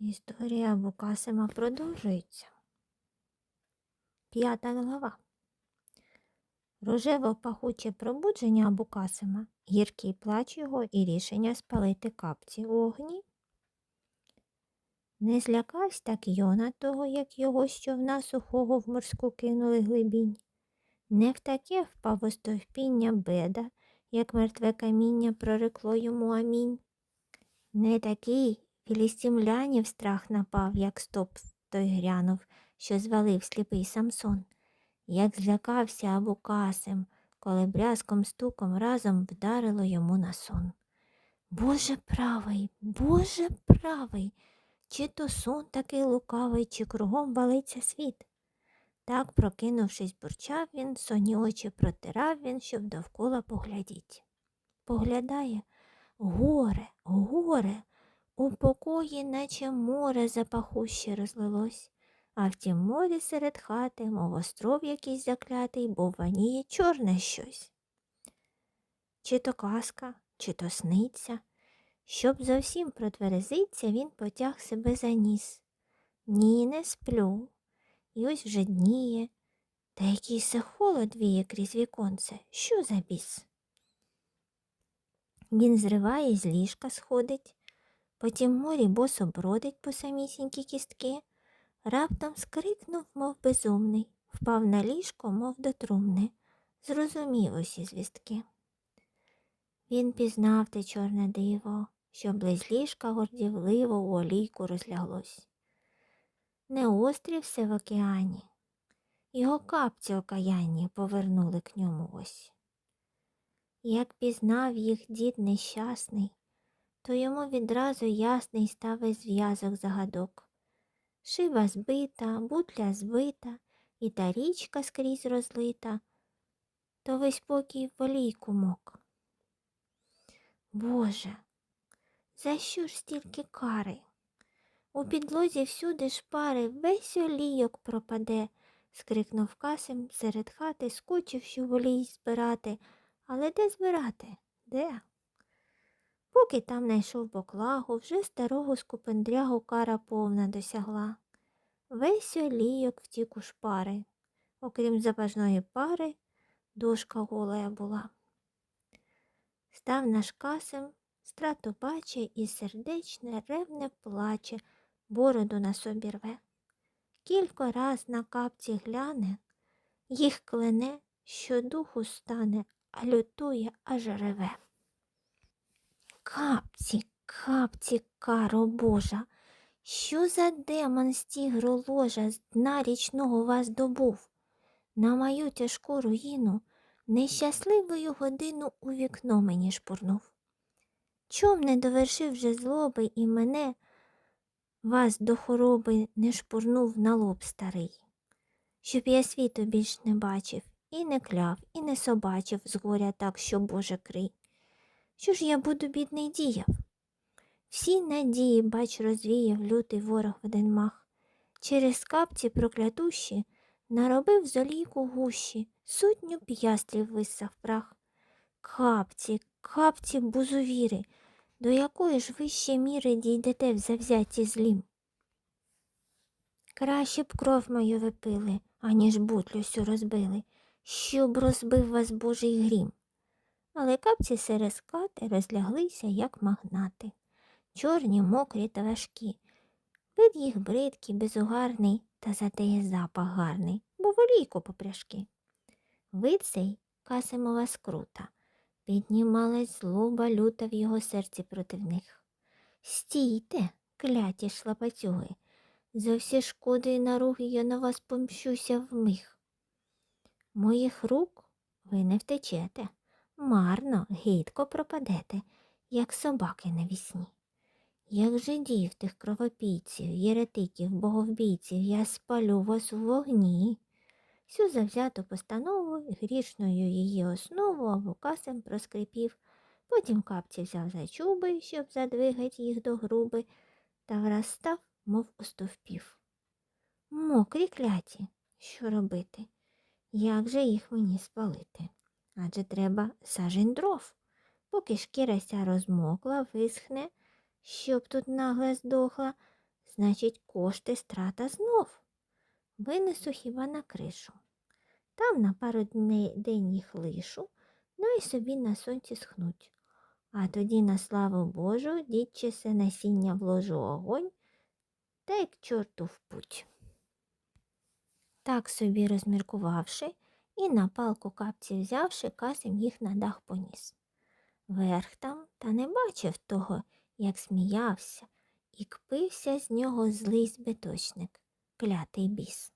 Історія Букасима продовжується. П'ята глава. Рожево пахуче пробудження Абукасима, гіркий плач його і рішення спалити капці у огні. Не злякавсь так Йона того, як його з човна сухого в морську кинули глибінь. Не в таке впав у стовпіння беда, як мертве каміння прорекло йому амінь. Не такий філістимлянів страх напав, як стоп той грянув, що звалив сліпий Самсон, як злякався Абукасим, коли брязком стуком разом вдарило йому на сон. Боже правий, Боже правий, чи то сон такий лукавий, чи кругом валиться світ. Так, прокинувшись, бурчав він, соні очі протирав він, щоб довкола поглядіть. Поглядає горе, горе, у покої, наче море запахуще розлилось, а в тім морі серед хати, мов остров якийсь заклятий, бо ваніє чорне щось. Чи то казка, чи то сниться. Щоб зовсім протверезиться, він потяг себе за ніс. Ні, не сплю. І ось вже дніє, та який се холод віє крізь віконце. Що за біс? Він зриває з ліжка сходить, потім морі босо бродить по самісінькі кістки, раптом скрикнув, мов безумний, впав на ліжко, мов до трумни, зрозумів усі звістки. Він пізнав те чорне диво, що близь ліжка гордівливо у олійку розляглось. Не острів все в океані, його капці окаянні повернули к ньому ось. Як пізнав їх дід нещасний, то йому відразу ясний став зв'язок загадок. Шиба збита, бутля збита, і та річка скрізь розлита, то весь покій в олійку мок. Боже, за що ж стільки кари? У підлозі всюди шпари, весь олійок пропаде, скрикнув Касим серед хати, скочив, що волій збирати. Але де збирати? Де? Поки там найшов боклагу, вже старого скупендрягу кара повна досягла. Весь олійок втік у шпари. Окрім запажної пари, дошка голая була. Став наш касим, страту баче і сердечне ревне плаче, бороду на собі рве. Кілько раз на капці гляне, їх клене, що духу стане, а лютує, аж реве. Капці, капці, каро Божа, що за демон з ложа з дна річного вас добув? На мою тяжку руїну нещасливою годину у вікно мені шпурнув. Чом не довершив вже злоби і мене вас до хороби не шпурнув на лоб старий, щоб я світу більш не бачив, і не кляв, і не собачив з горя так, що Боже крий. Що ж я буду, бідний, діяв? Всі надії, бач, розвіяв лютий ворог в один мах. Через капці проклятущі наробив з олійку гущі, сотню п'ястрів висав прах. Капці, капці, бузовіри, до якої ж ви ще міри дійдете в завзятті злім? Краще б кров мою випили, аніж бутлю сю розбили, щоб розбив вас божий грім. Але капці серед скати розляглися, як магнати, чорні, мокрі та важкі. Вид їх бридкий, безугарний, та затеє запах гарний, бо волійку попряжки. Вид цей Касимова скрута, піднімалась злоба люта в його серці проти них. Стійте, кляті шлапацюги, за всі шкоди і наруги я на вас помщуся вмиг. Моїх рук ви не втечете, марно, гидко пропадете, як собаки навісні. Як жидів тих кровопійців, єретиків, боговбійців, я спалю вас у вогні. Всю завзяту постанову, грішною її основу Авукасем проскрипів, потім капці взяв за чуби, щоб задвигать їх до груби, та враз став, мов остовпів. Мокрі кляті, що робити? Як же їх мені спалити? Адже треба сажень дров, поки шкіра ся розмокла, висхне, щоб тут нагле здохла, Значить, кошти страта знов. Винесу хіба на кришу. Там на пару день їх лишу, ну і собі на сонці схнуть. А тоді на славу Божу дідче насіння вложу огонь, та й к чорту в путь. Так собі розміркувавши, і на палку капці взявши, Касим їх на дах поніс. Верх там та не бачив того, як сміявся, і кпився з нього злий збиточник, клятий біс.